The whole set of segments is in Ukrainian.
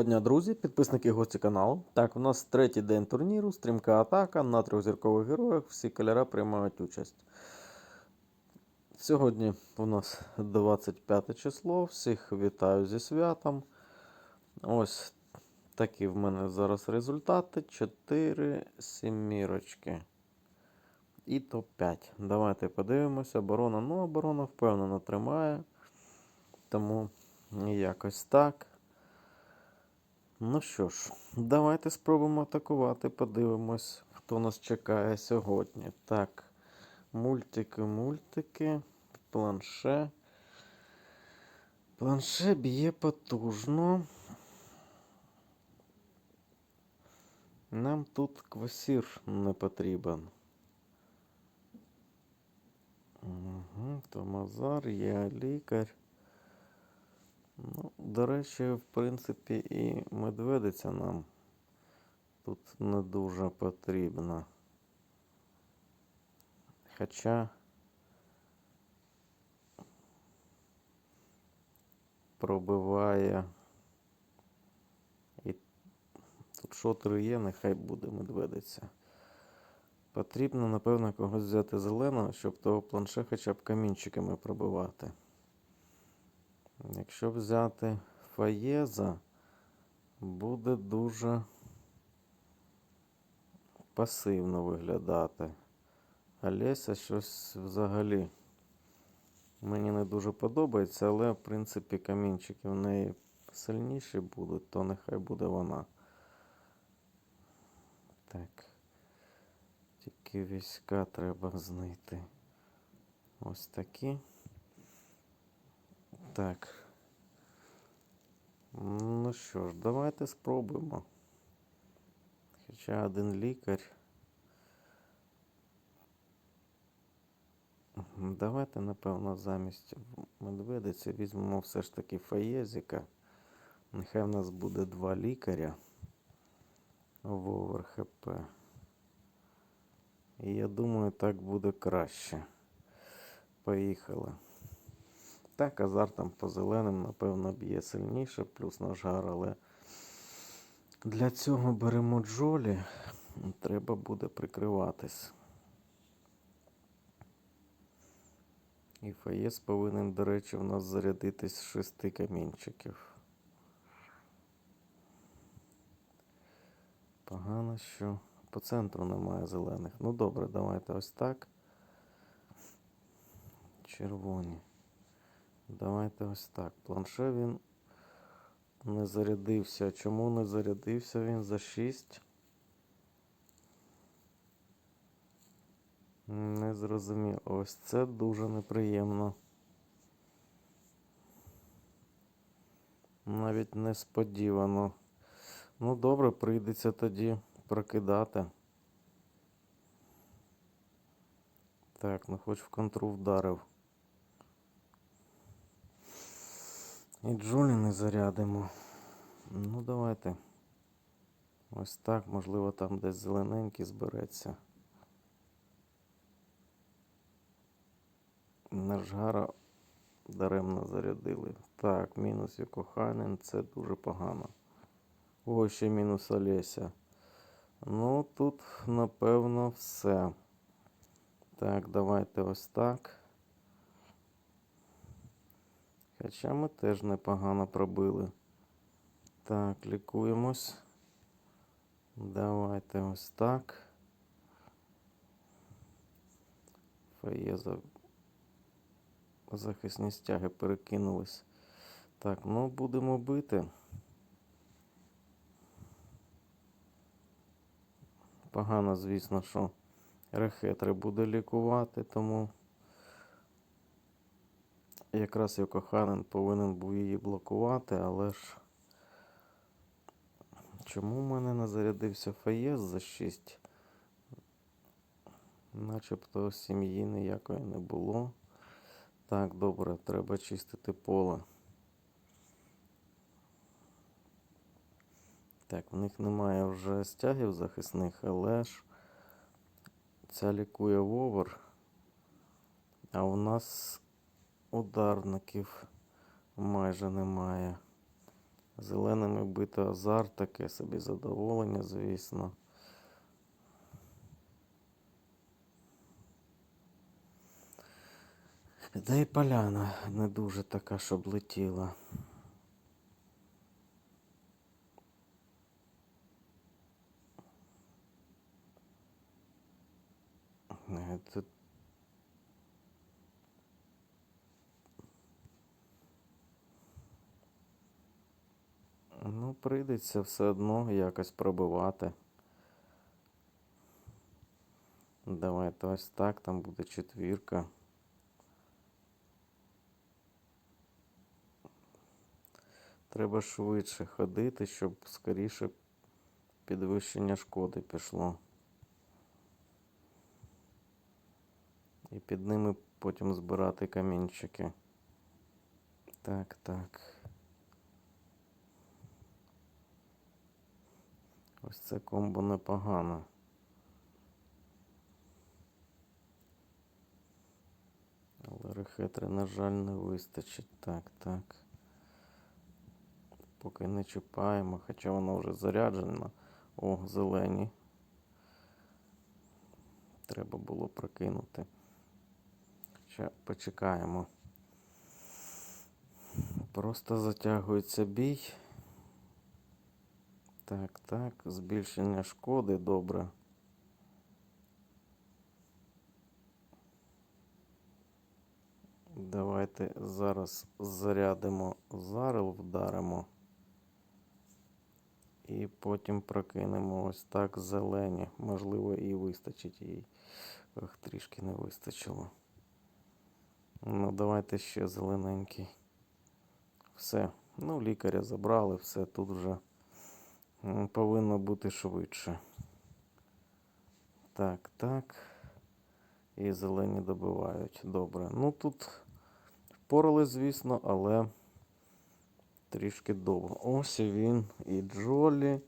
Доброго дня, друзі, підписники і гості каналу. Так, у нас третій день турніру, стрімка атака на трьохзіркових героях. Всі кольори приймають участь. Сьогодні у нас 25 число. Всіх вітаю зі святом. Ось такі в мене зараз результати. 4 сімірочки. І топ-5. Давайте подивимося. Оборона, ну, оборона впевнено тримає. Тому якось так. Ну що ж, давайте спробуємо атакувати. Подивимось, хто нас чекає сьогодні. Так, мультики, мультики, планше. Планше б'є потужно. Нам тут квасір не потрібен. Угу, Томазар, я лікар. Ну, до речі, в принципі, і медведиця нам тут не дуже потрібна. Хоча пробиває і тут шотер є, нехай буде медведиця. Потрібно, напевно, когось взяти зеленого, щоб того планше хоча б камінчиками пробивати. Якщо взяти Фаєза, буде дуже пасивно виглядати. А Леся щось взагалі мені не дуже подобається, але в принципі камінчики в неї сильніші будуть, то нехай буде вона. Так. Тільки війська треба знайти. Ось такі. Так. Ну що ж, давайте спробуємо. Хоча один лікар. Давайте, напевно, замість медведиці візьмемо все ж таки фаєзіка. Нехай в нас буде два лікаря в ХП. І я думаю, так буде краще. Поїхали. Так, азартом по зеленим, напевно, б'є сильніше, плюс наш гар, але для цього беремо джолі. Треба буде прикриватись. І фаєс повинен, до речі, в нас зарядитись з шести камінчиків. Погано, що по центру немає зелених. Ну добре, давайте ось так. Червоні. Давайте ось так. Планше він не зарядився. Чому не зарядився він за 6? Не зрозумів. Ось це дуже неприємно. Навіть несподівано. Ну, добре, прийдеться тоді прокидати. Так, ну хоч в контру вдарив. І Джолі не зарядимо. Ну, давайте. Ось так, можливо, там десь зелененький збереться. Нержгара даремно зарядили. Так, мінус Йокоханен, це дуже погано. О, ще мінус Олеся. Ну, тут, напевно, все. Так, давайте ось так. Хоча ми теж непогано пробили. Так, лікуємось. Давайте ось так. Фаєза. Захисні стяги перекинулись. Так, ну будемо бити. Погано, звісно, що рехетри буде лікувати, тому якраз Йокоханен повинен був її блокувати, але ж чому в мене не зарядився Фаєс за 6? Начебто сім'ї ніякої не було. Так, добре, треба чистити поле. Так, в них немає вже стягів захисних, але ж ця лікує вовер. А у нас ударників майже немає. Зеленими бити азарт, таке собі задоволення, звісно. Да й поляна не дуже така, щоб летіла. Е, Тут Ну, прийдеться все одно якось пробивати. Давайте ось так, там буде четвірка. Треба швидше ходити, щоб скоріше підвищення шкоди пішло. І під ними потім збирати камінчики. Так, так. Ось це комбо непогано. Але рехетри, на жаль, не вистачить. Так, так. Поки не чіпаємо, хоча воно вже заряджено. О, зелені. Треба було прокинути. Ще почекаємо. Просто затягується бій. Так, так, збільшення шкоди добре. Давайте зараз зарядимо зарил, вдаримо. І потім прокинемо ось так зелені. Можливо, і вистачить їй. Ох, трішки не вистачило. Ну, давайте ще зелененький. Все. Ну, лікаря забрали, все тут вже. Повинно бути швидше. Так, так. І зелені добивають. Добре. Ну тут впорали, звісно, але трішки довго. Ось він, і Джолі.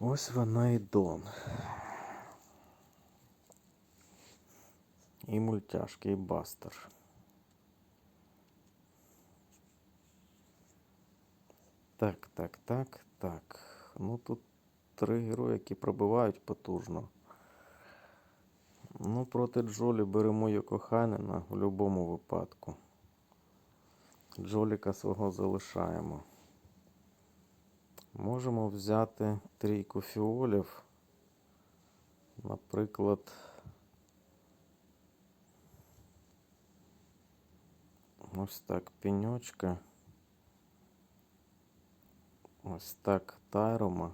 Ось вона і Дон. І мультяшки, і бастер. Так, так, так, так. Ну тут три герої, які пробивають потужно. Ну, проти Джолі беремо Йокоханена в будь-якому випадку. Джоліка свого залишаємо. Можемо взяти трійку фіолів. Наприклад. Ось так пеньочка. Ось так Тайрома.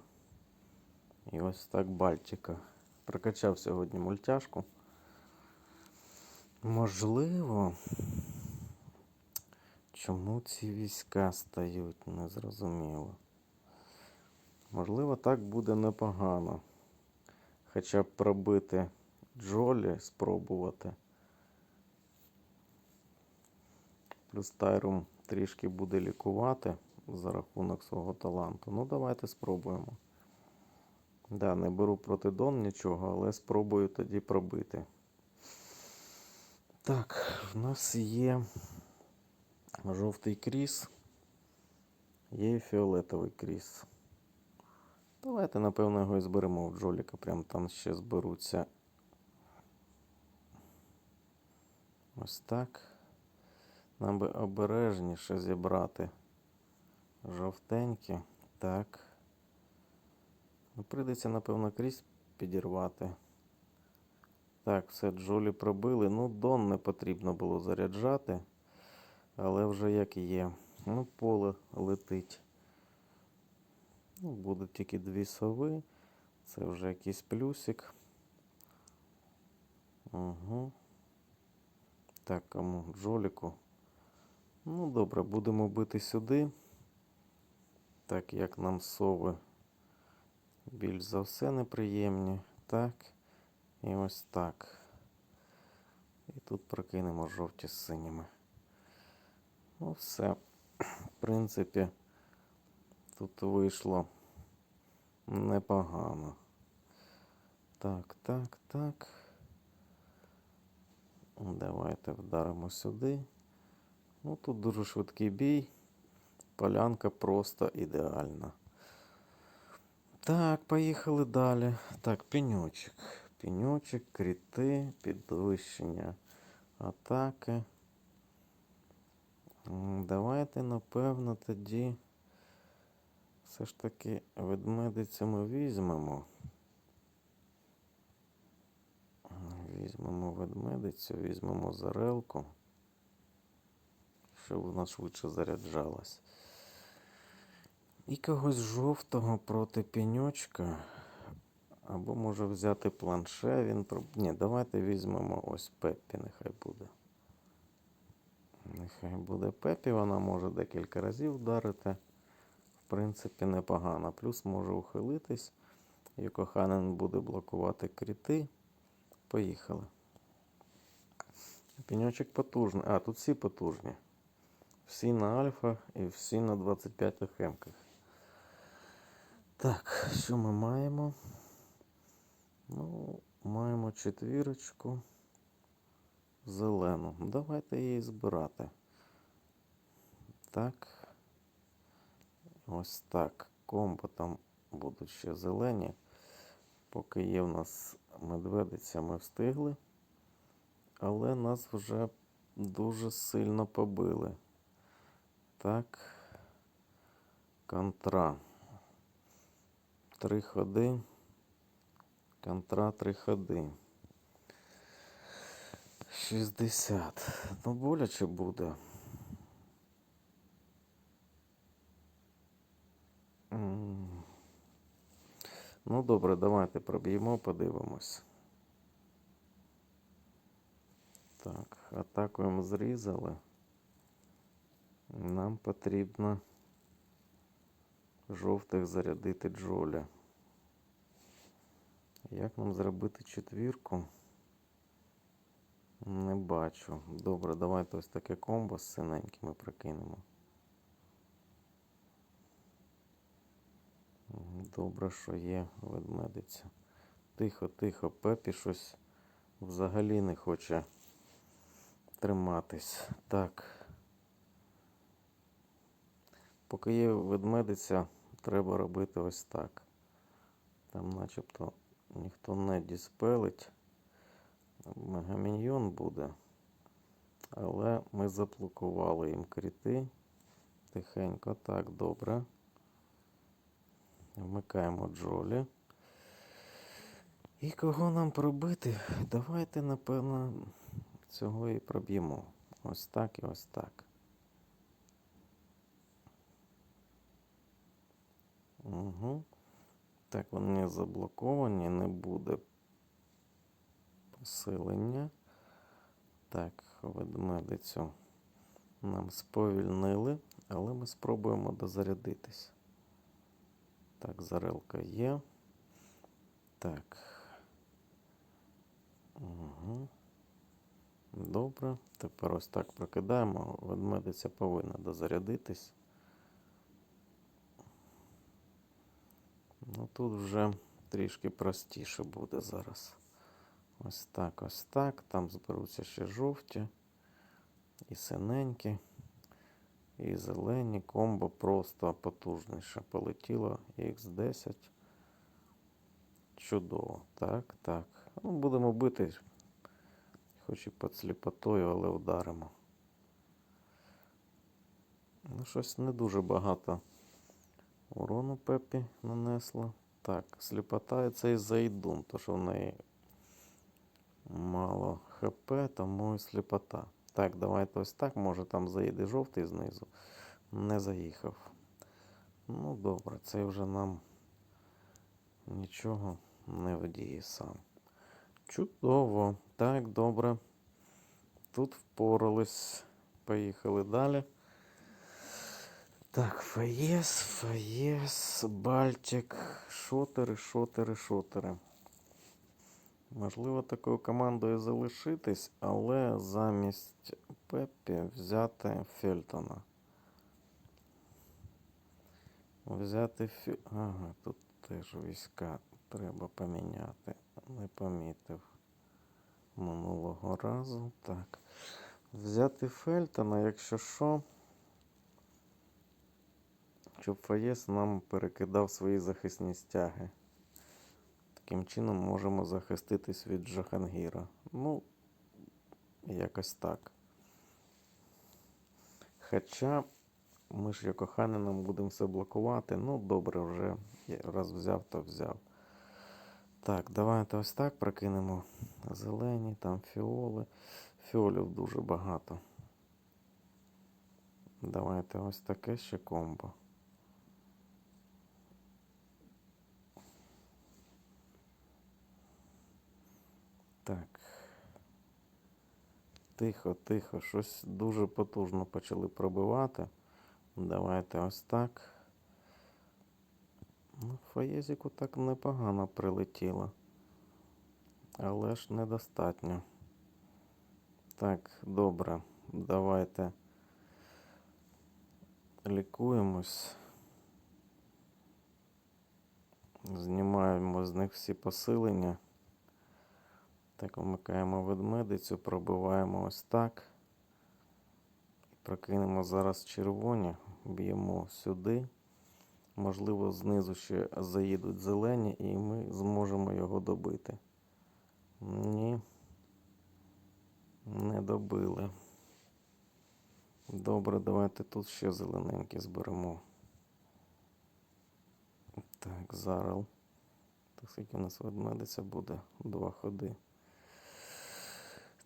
І ось так Бальтика. Прокачав сьогодні мультяшку. Можливо. Чому ці війська стають, незрозуміло. Можливо, так буде непогано. Хоча б пробити Джолі, спробувати. Плюс Тайрум трішки буде лікувати за рахунок свого таланту. Ну, давайте спробуємо. Да, не беру проти Дон нічого, але спробую тоді пробити. Так, в нас є жовтий кріс, є фіолетовий кріс. Давайте, напевно, його і зберемо в Джоліка. Прям там ще зберуться. Ось так. Нам би обережніше зібрати жовтенькі. Так. Ну, Прийдеться, напевно, крізь підірвати. Так, все, Джолі пробили. Ну, Дон не потрібно було заряджати. Але вже як є. Ну, поле летить. Ну, Будуть тільки дві сови. Це вже якийсь плюсик. Угу. Так, кому? Джоліку. Ну, добре, будемо бити сюди. Так як нам сови більш за все неприємні. Так. І ось так. І тут прокинемо жовті з синіми. Ну, все. В принципі, тут вийшло непогано. Так, так, так. Давайте вдаримо сюди. Ну, тут дуже швидкий бій. Полянка просто ідеальна. Так, поїхали далі. Так, пеньочок. Пеньочок, кріти, підвищення атаки. Давайте, напевно, тоді все ж таки ведмедицю ми візьмемо. Візьмемо ведмедицю, візьмемо зарелку, щоб вона швидше заряджалась. І когось жовтого проти пеньочка. Або може взяти планше. Він. Ні, давайте візьмемо ось Пеппі, нехай буде. Нехай буде Пеппі, вона може декілька разів вдарити. В принципі, непогано. Плюс може ухилитись. І коханин буде блокувати кріти. Поїхали. Пеньочок потужний. А, тут всі потужні. Всі на альфа і всі на 25 охемках. Так, що ми маємо? Ну, маємо четвірочку зелену. Давайте її збирати. Так. Ось так. Комбо там будуть ще зелені. Поки є в нас медведиця, ми встигли. Але нас вже дуже сильно побили. Так. Контра. Три ходи. Контра три ходи. 60. Ну, боляче буде. Ну, добре, давайте проб'ємо, подивимось. Так, атакуємо зрізали. Нам потрібно жовтих зарядити джоля. Як нам зробити четвірку? Не бачу. Добре, давайте ось таке комбо з синенькими прикинемо. Добре, що є ведмедиця. Тихо, тихо, Пепі щось взагалі не хоче триматись. Так. Поки є ведмедиця, треба робити ось так. Там начебто ніхто не діспелить. Мегаміньйон буде. Але ми заблокували їм кріти. Тихенько, так, добре. Вмикаємо Джолі. І кого нам пробити? Давайте, напевно, цього і проб'ємо. Ось так і ось так. Угу. Так, вони заблоковані, не буде посилення. Так, ведмедицю нам сповільнили, але ми спробуємо дозарядитись. Так, зарелка є. Так. Угу. Добре. Тепер ось так прокидаємо. Ведмедиця повинна дозарядитись. Ну тут вже трішки простіше буде зараз. Ось так, ось так. Там зберуться ще жовті, і синенькі, і зелені. Комбо просто потужніше полетіло. Х10. Чудово. Так, так. Ну, будемо бити, хоч і під сліпотою, але вдаримо. Ну, щось не дуже багато урону Пепі нанесла. Так, сліпота це і Зайдун, то що в неї мало ХП, тому і сліпота. Так, давайте ось так. Може там заїде жовтий знизу. Не заїхав. Ну, добре, це вже нам нічого не вдіє сам. Чудово. Так, добре. Тут впорались. Поїхали далі. Так, Фаєс, Фаєс, Бальтик, шотери, шотери, шотери. Можливо, такою командою залишитись, але замість Пеппі взяти Фельтона. Взяти Фі... Ага, тут теж війська треба поміняти. Не помітив минулого разу. Так. Взяти Фельтона, якщо що. Щоб Фаєс нам перекидав свої захисні стяги. Таким чином можемо захиститись від Джахангіра. Ну, якось так. Хоча ми ж як Оханином будемо все блокувати. Ну, добре, вже раз взяв, то взяв. Так, давайте ось так прокинемо. Зелені, там фіоли. Фіолів дуже багато. Давайте ось таке ще комбо. Тихо, тихо, щось дуже потужно почали пробивати. Давайте ось так. Ну, Фаєзіку так непогано прилетіло. Але ж недостатньо. Так, добре. Давайте лікуємось. Знімаємо з них всі посилення. Так, вмикаємо ведмедицю, пробиваємо ось так. Прокинемо зараз червоні, б'ємо сюди. Можливо, знизу ще заїдуть зелені, і ми зможемо його добити. Ні. Не добили. Добре, давайте тут ще зелененькі зберемо. Так, зарал. Так, скільки у нас ведмедиця буде? Два ходи.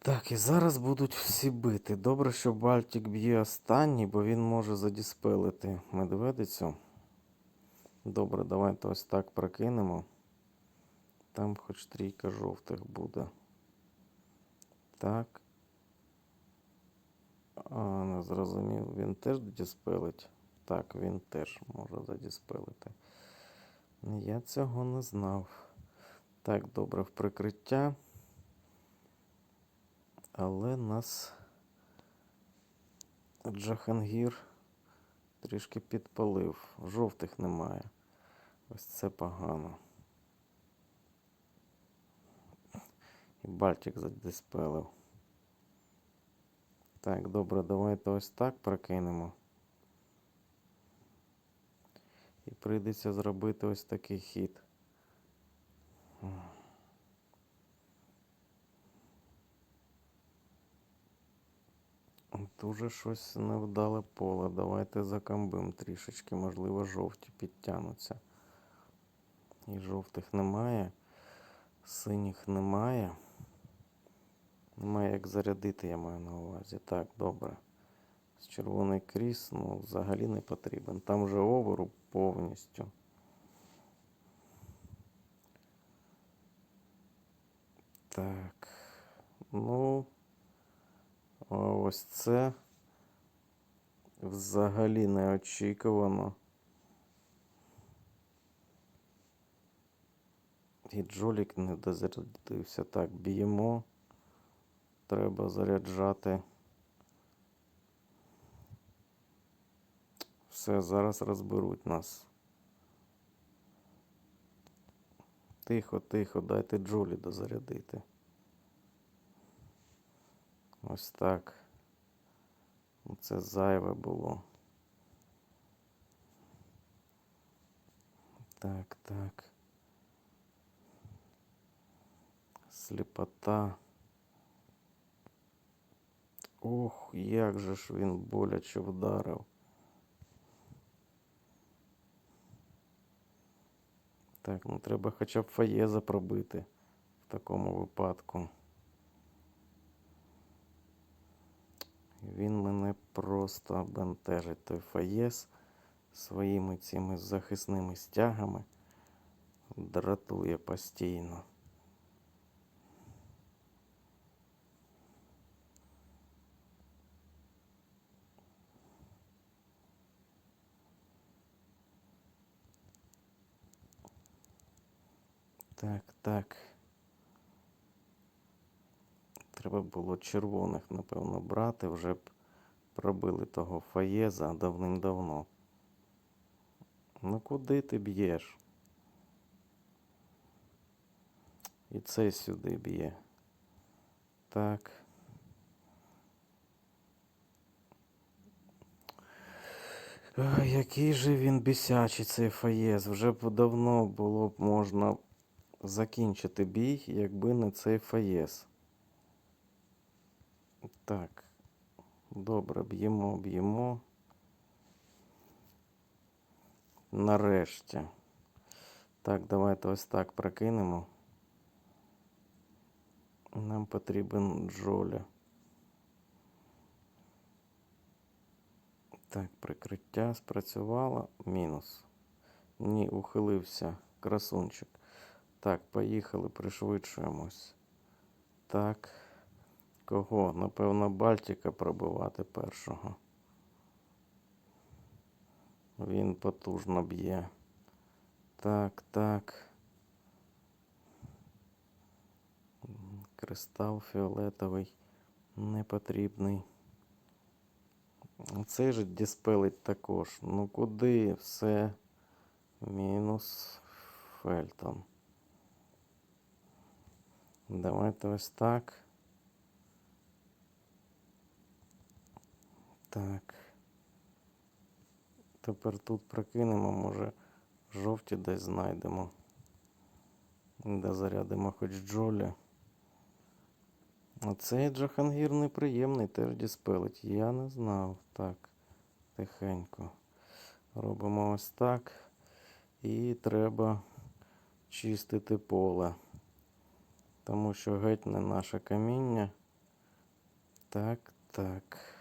Так, і зараз будуть всі бити. Добре, що Бальтик б'є останній, бо він може задіспелити медведицю. Добре, давайте ось так прокинемо. Там хоч трійка жовтих буде. Так. А, не зрозумів. Він теж діспелить? Так, він теж може задіспелити. Я цього не знав. Так, добре, в прикриття. Але нас Джахангір трішки підпалив. Жовтих немає. Ось це погано. І Бальтик задиспелив. Так, добре, давайте ось так прокинемо. І прийдеться зробити ось такий хід. Дуже щось невдале поле. Давайте закамбим трішечки, можливо, жовті підтягнуться. І жовтих немає, синіх немає. Немає як зарядити, я маю на увазі. Так, добре. З червоний кріс, ну, взагалі не потрібен. Там вже оверу повністю. Так. Ну. А ось це взагалі неочікувано. І Джолік не дозарядився. Так, б'ємо. Треба заряджати. Все, зараз розберуть нас. Тихо, тихо, дайте Джолі дозарядити. Ось так. Це зайве було. Так, так. Сліпота. Ох, як же ж він боляче вдарив. Так, ну треба хоча б фаєза пробити в такому випадку. Він мене просто бентежить той фаєс своїми цими захисними стягами. Дратує постійно. Так, так. Треба було червоних, напевно, брати. Вже б пробили того фаєза давним-давно. Ну куди ти б'єш? І цей сюди б'є. Так. Який же він бісячий цей фаєз. Вже б давно було б можна закінчити бій, якби не цей фаєз. Так. Добре, б'ємо, б'ємо. Нарешті. Так, давайте ось так прокинемо. Нам потрібен Джоля. Так, прикриття спрацювало. Мінус. Ні, ухилився. Красунчик. Так, поїхали, пришвидшуємось. Так. Кого? Напевно, Бальтика пробивати першого. Він потужно б'є. Так, так. Кристал фіолетовий непотрібний. Цей же діспелить також. Ну куди все? Мінус Фельтон. Давайте ось так. Так. Тепер тут прокинемо, може, жовті десь знайдемо. Де зарядимо хоч Джолі. Оцей Джахангір неприємний, теж діспелить. Я не знав. Так, тихенько. Робимо ось так. І треба чистити поле. Тому що геть не наше каміння. Так, так.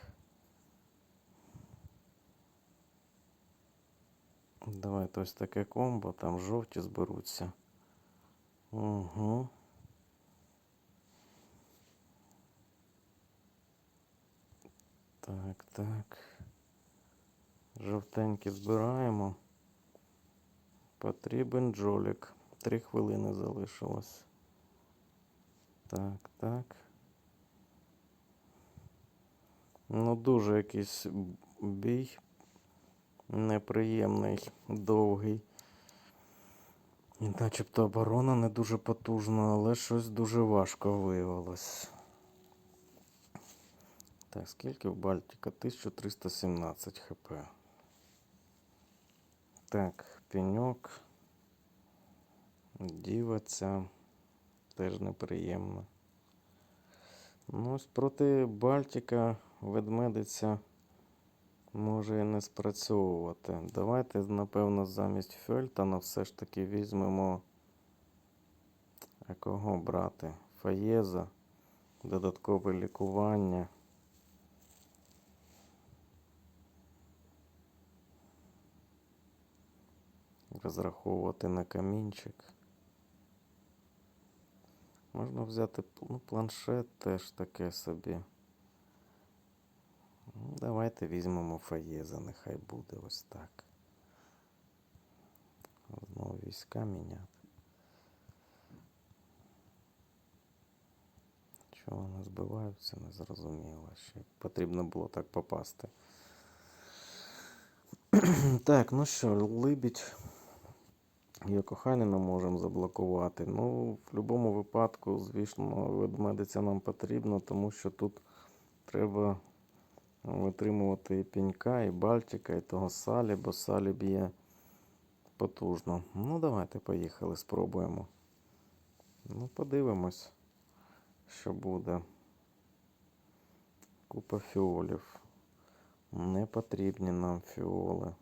Давайте ось таке комбо, там жовті зберуться. Угу. Так, так. Жовтенькі збираємо. Потрібен джолік. Три хвилини залишилось. Так, так. Ну, дуже якийсь бій. Неприємний, довгий. І начебто оборона не дуже потужна, але щось дуже важко виявилось. Так, скільки в Бальтика? 1317 хп. Так, пеньок. Діва ця. Теж неприємно. Ну, ось проти Бальтика ведмедиця може і не спрацьовувати. Давайте, напевно, замість Фельтона все ж таки візьмемо. А кого брати? Фаєза, додаткове лікування. Розраховувати на камінчик. Можна взяти ну, планшет теж таке собі. Ну, Давайте візьмемо фаєза, нехай буде ось так. Знову війська міняти. Чого вони збиваються, не зрозуміло. Ще потрібно було так попасти. так, ну що, либідь. Його кохання не можемо заблокувати. Ну, в будь-якому випадку, звісно, ведмедиця нам потрібна, тому що тут треба витримувати і пінька, і Бальтика, і того Салі, бо Салі б'є потужно. Ну, давайте поїхали, спробуємо. Ну, подивимось, що буде. Купа фіолів. Не потрібні нам фіоли.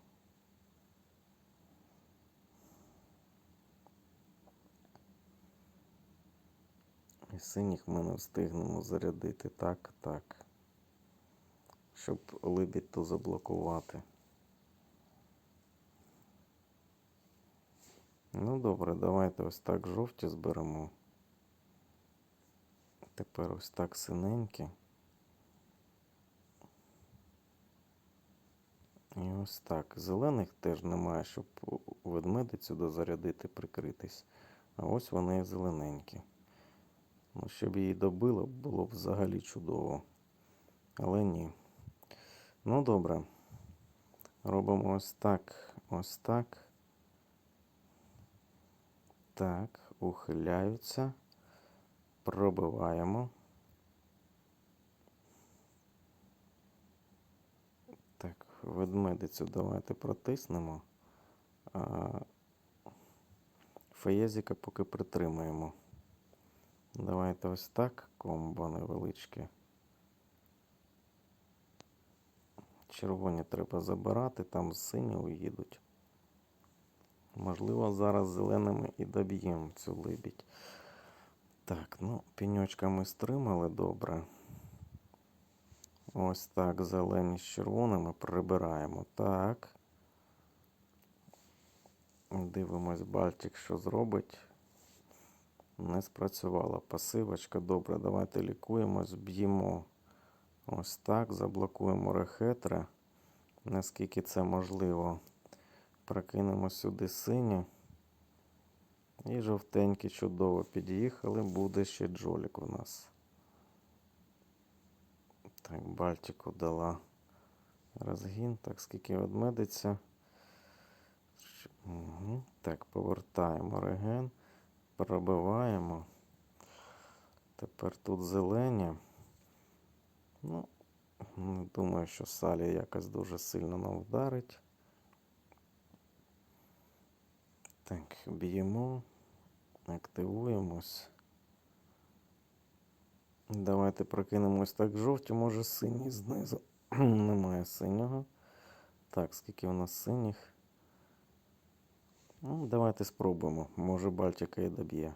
І синіх ми не встигнемо зарядити. Так, так. Щоб либідь заблокувати. Ну добре, давайте ось так жовті зберемо. Тепер ось так синенькі. І ось так. Зелених теж немає, щоб ведмедицю дозарядити, прикритись. А ось вони зелененькі. Ну, щоб її добило, було б взагалі чудово. Але ні. Ну, добре. Робимо ось так, ось так. Так, ухиляються. Пробиваємо. Так, ведмедицю давайте протиснемо. А фаєзіка поки притримаємо. Давайте ось так комбо невеличке. Червоні треба забирати, там сині уїдуть. Можливо, зараз зеленими і доб'ємо цю либідь. Так, ну, пеньочка ми стримали добре. Ось так, зелені з червоними прибираємо. Так. Дивимось, Бальтик, що зробить. Не спрацювала пасивочка. Добре, давайте лікуємось, б'ємо. Ось так, заблокуємо рехетри, наскільки це можливо. Прокинемо сюди сині. І жовтенькі чудово під'їхали. Буде ще джолік у нас. Так, Бальтику дала розгін. Так, скільки ведмедиться. Угу. Так, повертаємо реген. Пробиваємо. Тепер тут зелені. Ну, не думаю, що Салі якось дуже сильно нам вдарить. Так, б'ємо, активуємось. Давайте прокинемось так жовті, може синій знизу. Немає синього. Так, скільки у нас синіх? Ну, давайте спробуємо. Може Бальтика і доб'є.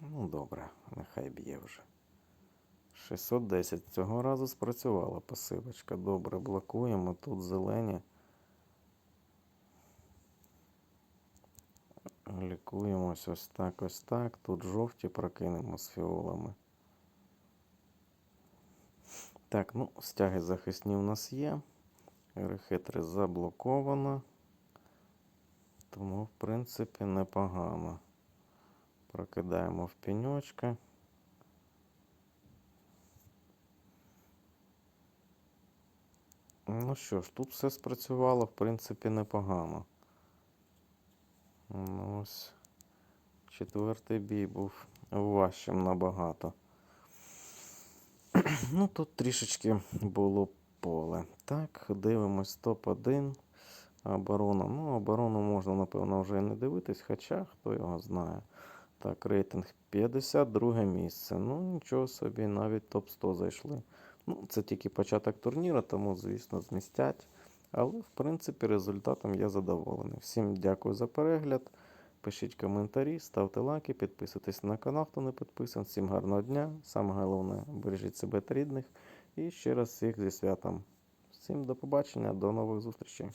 Ну, добре, нехай б'є вже. 610. Цього разу спрацювала пасивочка. Добре, блокуємо. Тут зелені. Лікуємось ось так, ось так. Тут жовті прокинемо з фіолами. Так, ну, стяги захисні у нас є. Рехетри заблоковано. Тому, в принципі, непогано. Прокидаємо в пеньочка. Ну що ж, тут все спрацювало, в принципі, непогано. Ну, ось четвертий бій був важчим набагато. Ну, тут трішечки було поле. Так, дивимось топ-1. Оборона. Ну, оборону можна, напевно, вже і не дивитись, хоча хто його знає. Так, рейтинг 52 місце. Ну, нічого собі, навіть топ-100 зайшли. Ну, це тільки початок турніру, тому, звісно, змістять. Але, в принципі, результатом я задоволений. Всім дякую за перегляд. Пишіть коментарі, ставте лайки, підписуйтесь на канал, хто не підписаний. Всім гарного дня. Саме головне, бережіть себе та рідних. І ще раз всіх зі святом. Всім до побачення, до нових зустрічей.